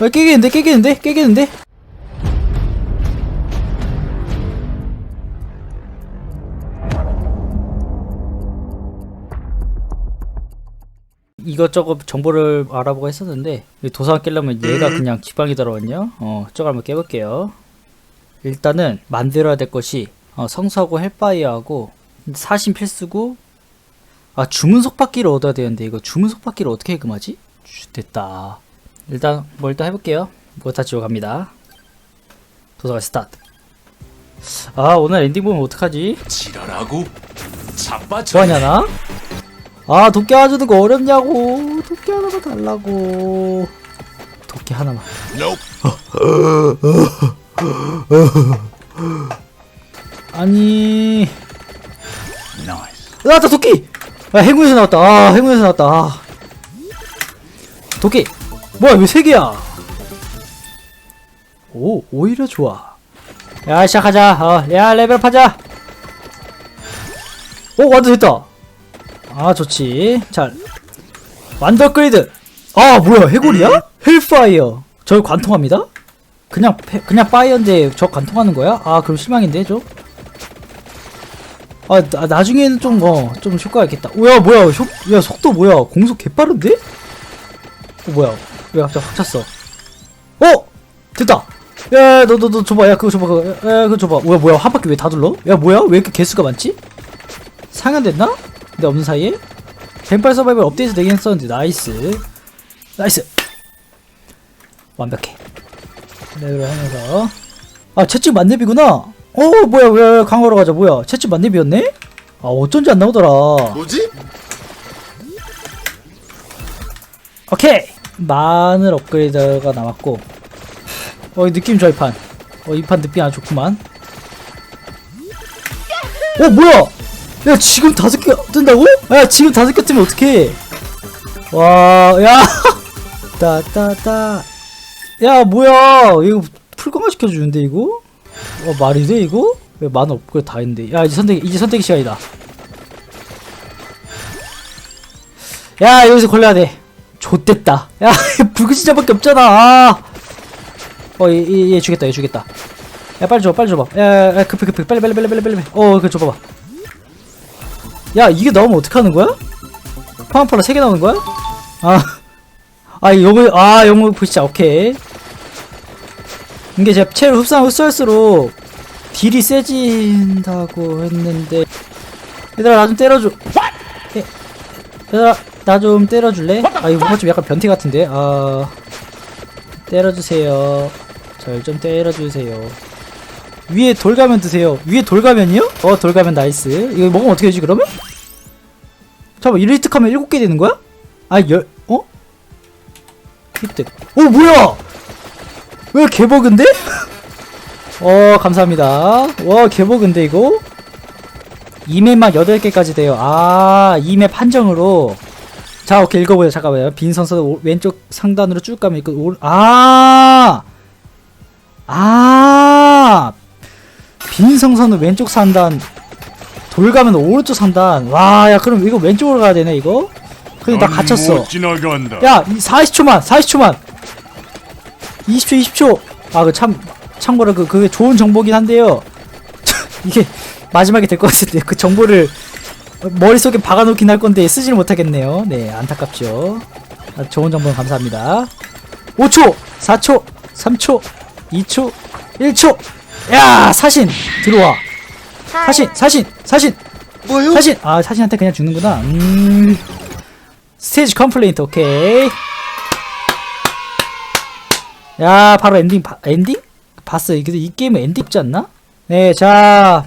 아, 깨겠는데 깨겠는데 깨겠는데 이것저것 정보를 알아보고 했었는데 이 도서관 깨려면 얘가 그냥 지방이 들어왔냐? 어, 저거 한번 깨볼게요. 일단은 만들어야 될 것이 어, 성소하고 헬파이어하고 사신 필수고 아 주문 속바퀴를 얻어야 되는데 이거 주문 속바퀴를 어떻게 해금하지? 쉿, 됐다. 일단 뭐 일단 해볼게요. 뭐다 지워갑니다. 도서관 스타트. 아 오늘 엔딩 보면 어떡하지? 지랄하고 자빠져 뭐하냐 나? 아 도끼 하나 주는 거 어렵냐고 도끼 하나만 달라고 도끼 하나만 아니 나이스 나왔다 도끼 아 행운에서 나왔다 아 행운에서 나왔다 아. 도끼 뭐야 왜세 개야. 오 오히려 좋아. 야 시작하자. 어 야 레벨업 하자. 오 완전 됐다. 아 좋지. 자 완전 업그레이드. 아 뭐야 해골이야? 헬파이어. 저 관통합니다? 그냥 패- 그냥 파이어인데 저 관통하는 거야? 아 그럼 실망인데 저? 아 나, 나중에는 좀 어 좀 효과가 있겠다. 오야 뭐야 효, 야 속도 뭐야? 공속 개빠른데? 어 뭐야 왜 갑자기 확 찼어? 어! 됐다. 야 너 너 너 줘봐. 야 그거 줘봐 그거. 야 그거 줘봐. 뭐야 뭐야? 한 바퀴 왜 다 둘러? 야 뭐야? 왜 이렇게 개수가 많지? 상향됐나? 근데 없는 사이에? 뱀파이 서바이벌 업데이트 되긴 했었는데 나이스. 나이스. 완벽해. 레벨을 하면서. 아 채찍 만렙이구나. 어 뭐야 왜 강화로 가자. 뭐야? 채찍 만렙이었네? 아 어쩐지 안 나오더라. 뭐지? 오케이 마늘 업그레이드가 남았고 어이 느낌 좋아 이판. 어 이 판 느낌 아주 좋구만. 어 뭐야? 야 지금 다섯 개 뜬다고? 야 지금 다섯 개 뜨면 어떡해? 와야. 따따따 야 뭐야? 이거 풀강화 시켜주는데 이거? 어 말이 돼 이거? 왜 마늘 업그레이드 다 했는데? 야 이제 선택 이제 선택 시간이다. 야 여기서 걸려야 돼 좆됐다 야 진짜밖에 없잖아 아. 어얘 얘, 얘 주겠다 얘 주겠다 야 빨리 줘 빨리 줘봐 야, 야 급해 급해 빨리 빨리 빨리 빨리 빨리. 어 그거 줘봐봐 야 이게 나오면 어떡하는 거야? 파운파라 3개 나오는 거야? 아, 아 영어 아 영어 보시자 오케이 이게 제가 채를 흡수하 흡수할수록 딜이 세진다고 했는데 얘들아 나 좀 때려줘 예. 얘들아 나 좀 때려줄래? 아 이거 뭔가 좀 약간 변태 같은데 아 때려주세요 절 좀 때려주세요 위에 돌가면 드세요 위에 돌가면이요? 어 돌가면 나이스 이거 먹으면 어떻게 되지 그러면? 잠깐만 1획득 하면 7개 되는 거야? 아 열.. 어? 획득 어 뭐야 왜 개버그인데? 어 감사합니다 와 개버그인데 이거? 2맵만 8개까지 돼요 아 2맵 한정으로 자 오케이 읽어보자. 잠깐만요. 빈 선서 오- 왼쪽 상단으로 쭉 가면 이거 오, 아! 아! 빈 성선은 왼쪽 상단 돌 가면 오른쪽 상단. 와 야 그럼 이거 왼쪽으로 가야 되네 이거? 근데 나 갇혔어. 못 지나간다. 야 40초만 40초만. 20초 20초. 아 그 참 참고로 그 그게 좋은 정보긴 한데요. 이게 마지막에 될 것 같은데 그 정보를 머릿속에 박아놓긴 할 건데 쓰지를 못하겠네요. 네 안타깝죠. 아, 좋은 정보 감사합니다. 5초 4초 3초 2초 1초. 야 사신! 들어와. 사신 사신 사신! 뭐요? 사신! 아 사신한테 그냥 죽는구나. 음. 스테이지 컴플레인트 오케이. 야 바로 엔딩 바, 엔딩? 봤어 이게 이 게임은 엔딩 있지 않나 네 자.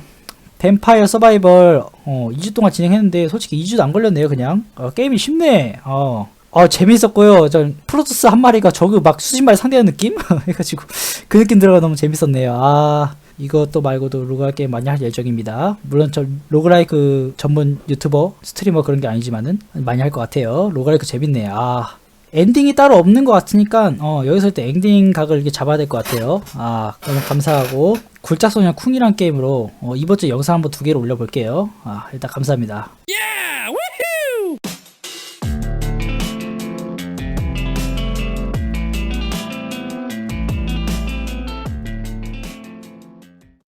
뱀파이어 서바이벌 어 2주 동안 진행했는데 솔직히 2주도 안 걸렸네요 그냥 어, 게임이 쉽네 어 어, 재밌었고요. 전 프로토스 한 마리가 저그 막 수십마리 상대하는 느낌? 해가지고 그 느낌 들어가 너무 재밌었네요. 아 이것도 말고도 로그라이크 게임 많이 할 예정입니다. 물론 저 로그라이크 전문 유튜버, 스트리머 그런 게 아니지만은 많이 할 것 같아요. 로그라이크 재밌네요. 아 엔딩이 따로 없는 것 같으니까 어 여기서 일단 엔딩 각을 이렇게 잡아야 될 것 같아요. 아 너무 감사하고 굴짝소년 쿵이란 게임으로 어, 이번 주 영상 한번 두 개를 올려볼게요. 아 일단 감사합니다. Yeah!